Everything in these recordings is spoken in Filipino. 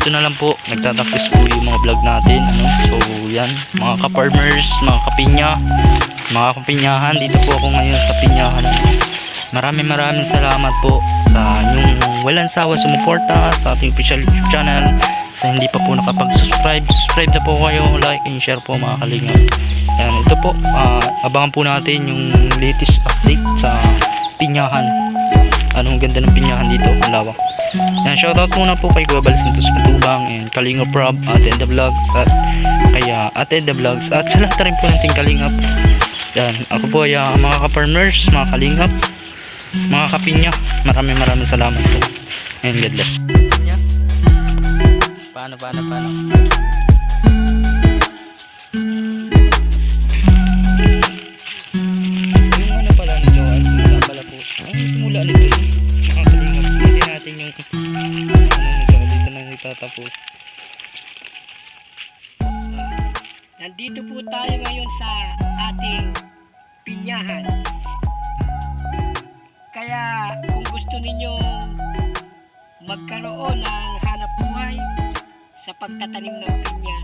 dito na lang po nagtatapos po yung mga vlog natin ano? So yan mga ka-farmers mga kapinya mga kapinyahan. Dito po ako ngayon sa pinyahan. Maraming maraming salamat po sa inyong walang sawa sumuporta sa ating official YouTube channel. Sa hindi pa po nakapag-subscribe subscribe na po kayo like and share po mga kalingap. Yan ito po ah, abangan po natin yung latest update sa pinyahan anong ganda ng pinyahan dito ang lawak yan, shoutout muna po kay Global Santos Matubang and Kalinga Prob, Ate the Vlogs at kaya Ate the Vlogs at sa lahat rin po nating Kalingap. Yan, ako po ay ah, mga ka-farmers, mga Kalingap, mga kapinya. Maraming maraming salamat po. And God bless. Paano, paano, paano? Na itatapos. Nandito po tayo ngayon sa ating pinyahan. Kaya kung gusto ninyong magkaroon ng hanap buhay sa pagtatanim ng pinya,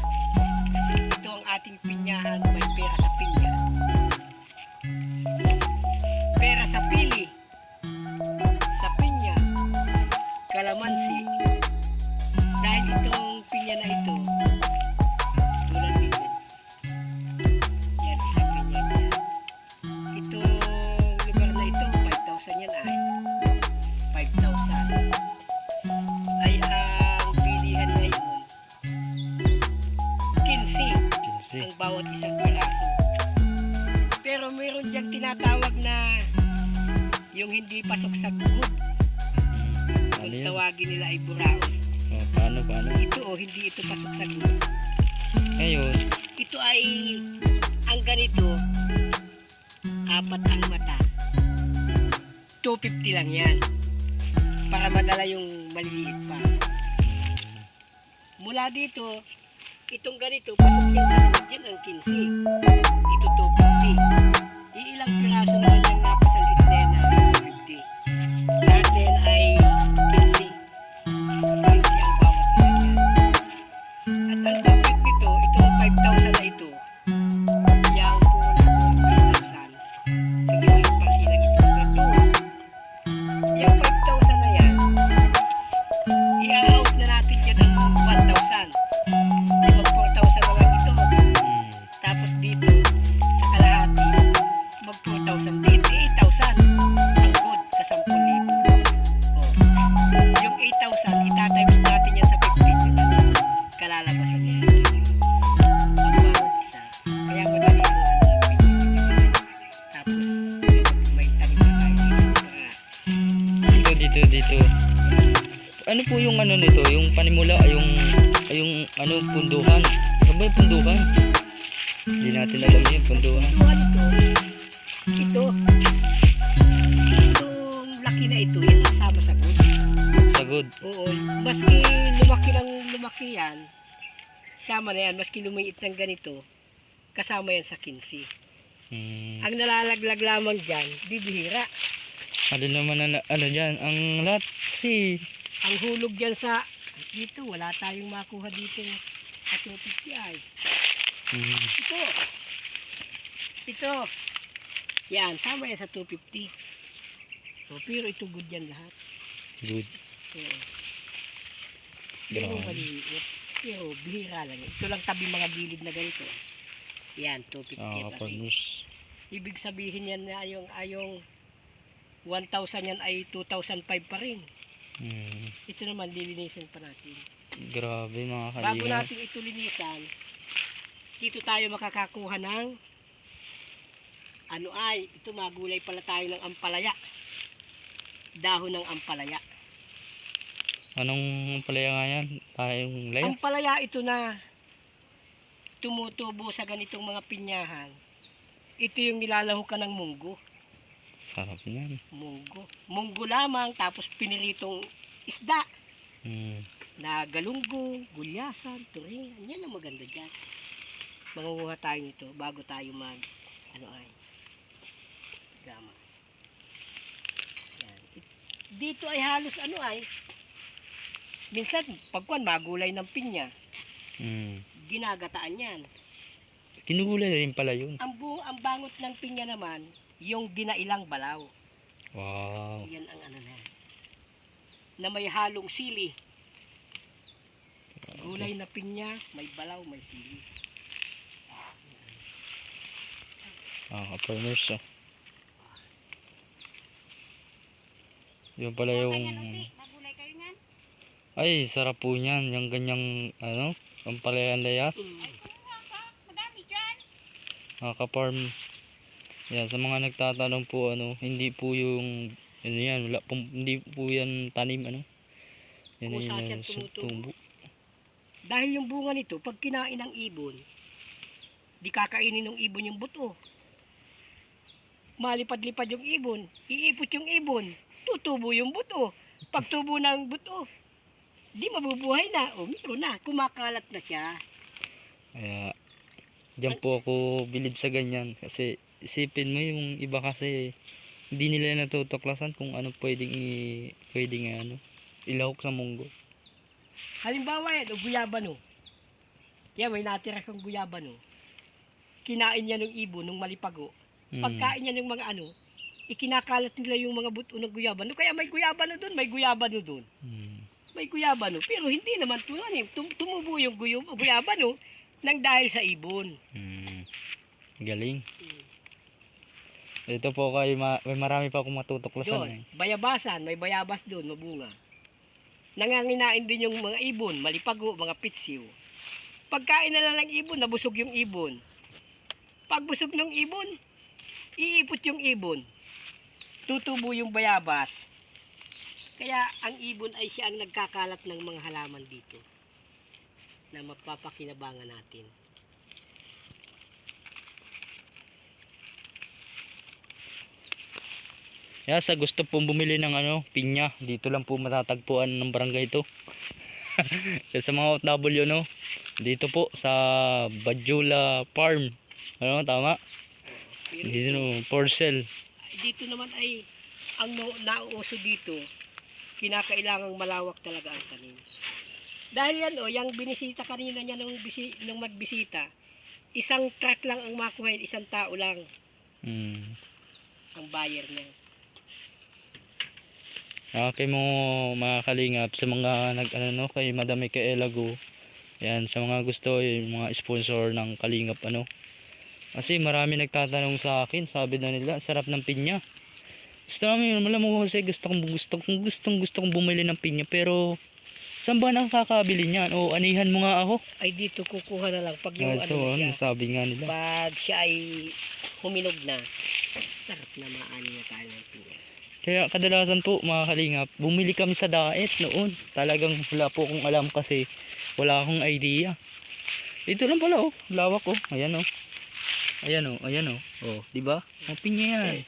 ito ang ating pinyahan, may pera sa pinya. Pinya na ito, tulad nito, yan, sa pinya niya. Itong lugar na ito, 5,000 yan ay. 5,000. Ay ang bilihan ngayon, 15 Kinsi. ang bawat isang piraso. Pero meron diyang tinatawag na yung hindi pasok sa good. Ano Kung yun? tawagin nila ay buraon. Oh, paano, paano? Ito o, hindi ito pasok sa good. Ngayon, Ito ay ang ganito, apat ang mata. 250 lang yan. Para madala yung maliliit pa. Mula dito, itong ganito, pasok yan sa loob yan ang 15. Ito 250. Iilang piraso naman yung napasalit dito. Dito. Ano po yung ano nito? Yung panimula, yung, ay yung ano, punduhan. Ano ba yung punduhan? Hindi natin alam yun, punduhan. Ito, ito, itong laki na ito, yan kasama sa good. Sagod. Oo, maski lumaki ng lumaki yan, sama na yan, maski lumiit ng ganito, kasama yan sa 15. Hmm. Ang nalalaglag lamang dyan, bibihira. Ano naman na, ano dyan, ang lat, si, Ang hulog dyan sa, dito, wala tayong makuha dito at 250 ay. hmm. Ito, ito, yan, sama yan sa 250. So, pero ito good yan lahat. good. Oo. Pero maliit. Pero bihira lang. Ito lang tabi mga gilid na ganito. Yan, 250 Ah, kapag-nurse. Ibig sabihin yan na yung, ayong 1,000 yan ay 2,005 pa rin. Hmm. Ito naman, lilinisin pa natin. Grabe mga Bago kalinga. natin ito linisan, dito tayo makakakuha ng ano ay, ito magulay pala tayo ng ampalaya. Dahon ng ampalaya. Anong palaya nga yan? Tayong layas? Ampalaya ito na tumutubo sa ganitong mga pinyahan. Ito yung nilalahukan ng munggo. Sarap niyan. Munggo. Munggo lamang, tapos piniritong isda. Hmm. Na galunggo, gulyasan, turingan. Yan ang maganda dyan. Mangunguha tayo nito bago tayo mag, ano ay, gamas. Yan. Dito ay halos ano ay, Minsan, pagkuan, magulay ng pinya. Mm. Ginagataan yan. Kinugulay rin pala yun. Ang, bu ang bangot ng pinya naman, yung dinailang balaw. Wow. Yan ang ano na. Na may halong sili. Gulay na pinya, may balaw, may sili. Ah, farmers ah. Yun pala yung... Magulay kayo niyan? Ay, sarap po niyan. Yung ganyang, ano, ang palayan layas. Nakaka-farm. Yan, sa mga nagtatanong po, ano, hindi po yung, ano yan, wala po, hindi po yan tanim, ano. Yan yung siya uh, tumutubo. tumbo. Dahil yung bunga nito, pag kinain ng ibon, di kakainin ng ibon yung buto. Malipad-lipad yung ibon, iipot yung ibon, tutubo yung buto. Pag tubo ng buto, di mabubuhay na, o meron na, kumakalat na siya. Kaya, diyan po ako bilib sa ganyan. Kasi, isipin mo yung iba kasi, hindi nila natutuklasan kung ano pwedeng i, pwedeng ano, ilahok sa munggo. Halimbawa yan, o guyabano. Yan, may natira kang guyabano. Kinain niya ng ibon, ng malipago. Mm. Pagkain niya ng mga ano, ikinakalat nila yung mga buto ng guyabano. Kaya may guyabano doon, may guyabano doon. Mm. May guyabano. Pero hindi naman tulan eh. Tum- tumubo yung guyo- guyabano nang dahil sa ibon. Mm. Galing. Ito po kay ma- may marami pa akong matutuklasan Doon, eh. bayabasan, may bayabas doon, mabunga. Nanganginain din yung mga ibon, malipago, mga pitsiw. Pagkain na lang ng ibon, nabusog yung ibon. Pagbusog ng ibon, iipot yung ibon. Tutubo yung bayabas. Kaya ang ibon ay siya ang nagkakalat ng mga halaman dito na mapapakinabangan natin. Kaya sa gusto pong bumili ng ano, pinya, dito lang po matatagpuan ng barangay ito. Sa mga OFW no, dito po sa Bajula Farm. Ano, tama? Dito no, for sale. Dito naman ay ang nauuso dito, kinakailangang malawak talaga ang tanim. Dahil yan o, yung binisita kanina niya nung, bisi, nung magbisita, isang truck lang ang makuha, isang tao lang Mm. ang buyer niya. Okay mo mga kalingap sa mga nag ano no kay Madam Micaela Go. Yan sa mga gusto yung mga sponsor ng kalingap ano. Kasi marami nagtatanong sa akin, sabi na nila, sarap ng pinya. Gusto namin, alam mo kasi gusto kong gusto kong gustong gusto kong bumili ng pinya pero saan ba nakakabili niyan? O anihan mo nga ako. Ay dito kukuha na lang pag yung Ah, so, ano ano, siya, sabi nga nila. pag siya ay huminog na, sarap na maani na tayo ng pinya. Kaya kadalasan po mga kalingap, bumili kami sa daet noon. Talagang wala po akong alam kasi wala akong idea. Ito lang pala oh, lawak oh. Ayan oh. Ayan oh, ayan oh. Oh, di ba? Ang pinya yan.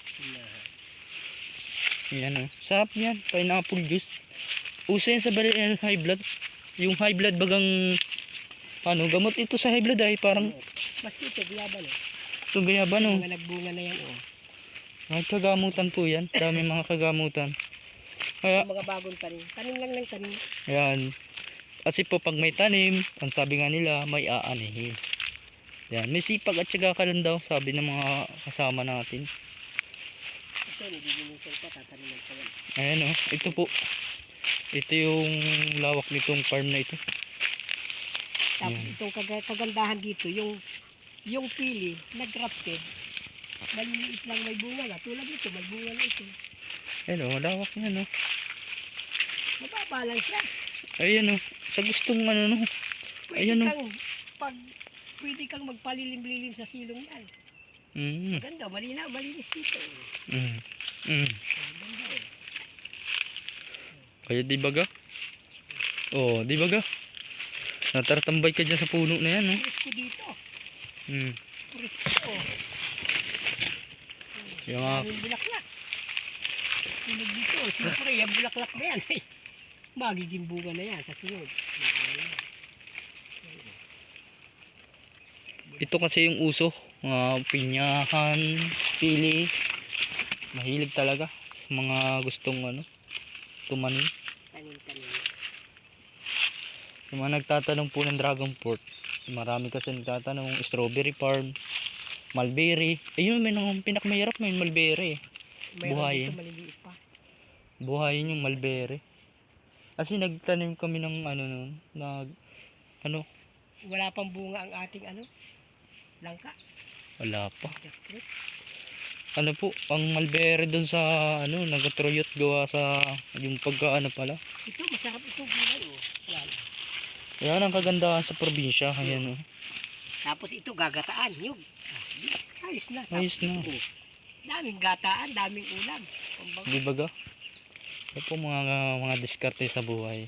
Ayan oh. Sarap yan, pineapple juice. Uso yan sa bali- eh, high blood. Yung high blood bagang ano, gamot ito sa high blood ay parang Mas ito, guyaban o. ito gayaban oh. Mga nagbunga na yan o. May kagamutan po yan. Dami mga kagamutan. Kaya Mga bagong tanim. Tanim lang ng tanim. Ayan. Kasi po pag may tanim, ang sabi nga nila, may aanihin. Yan, may sipag at syaga ka lang daw, sabi ng mga kasama natin. Ito, nagiging pa, tataniman pa yan. Ayan o, ito po. Ito yung lawak nitong farm na ito. Tapos Yan. itong kaga- kagandahan dito, yung yung pili, nag-grafted, maliliit lang may bunga na. Tulad nito, may bunga na ito. Ayan o, lawak yan o. Mababa lang siya. Ayan o, sa gustong ano no. Ayan, oh. kang, pag, pwede kang magpalilim-lilim sa silong yan. Mm, Ganda, malina, malinis dito. mm, mm. Ganda eh. Kaya di baga? Oh, di baga? Natartambay ka dyan sa puno na yan, no? Presko dito. Mm. Presko. Yung mga, Daming bulaklak. Tulad dito, siyempre, yung bulaklak na yan. Magiging bunga na yan sa sunod. Maano na. Ito kasi yung uso. Mga pinyahan, pili. Mahilig talaga mga gustong ano, tumanim. Yung mga nagtatanong po ng Dragon Port, marami kasi nagtatanong, strawberry farm, mulberry. Ayun, may nang pinakamahirap may mulberry. Mayroon Buhayin. pa. Buhayin yung mulberry. Kasi nagtanim kami ng ano nun, nag, ano, Wala pang bunga ang ating ano, langka. wala pa. Jackfruit. Ano po, ang mulberry doon sa, ano, nagatruyot gawa sa, yung pagka, ano pala. Ito, masarap ito gulay oh. Yan ang kagandahan sa probinsya, ayan oh. Tapos ito, gagataan. Ah, di, Ayos na. Ayos na. Oh, daming gataan, daming ulam. Di ba ga? Ito po mga, mga diskarte sa buhay.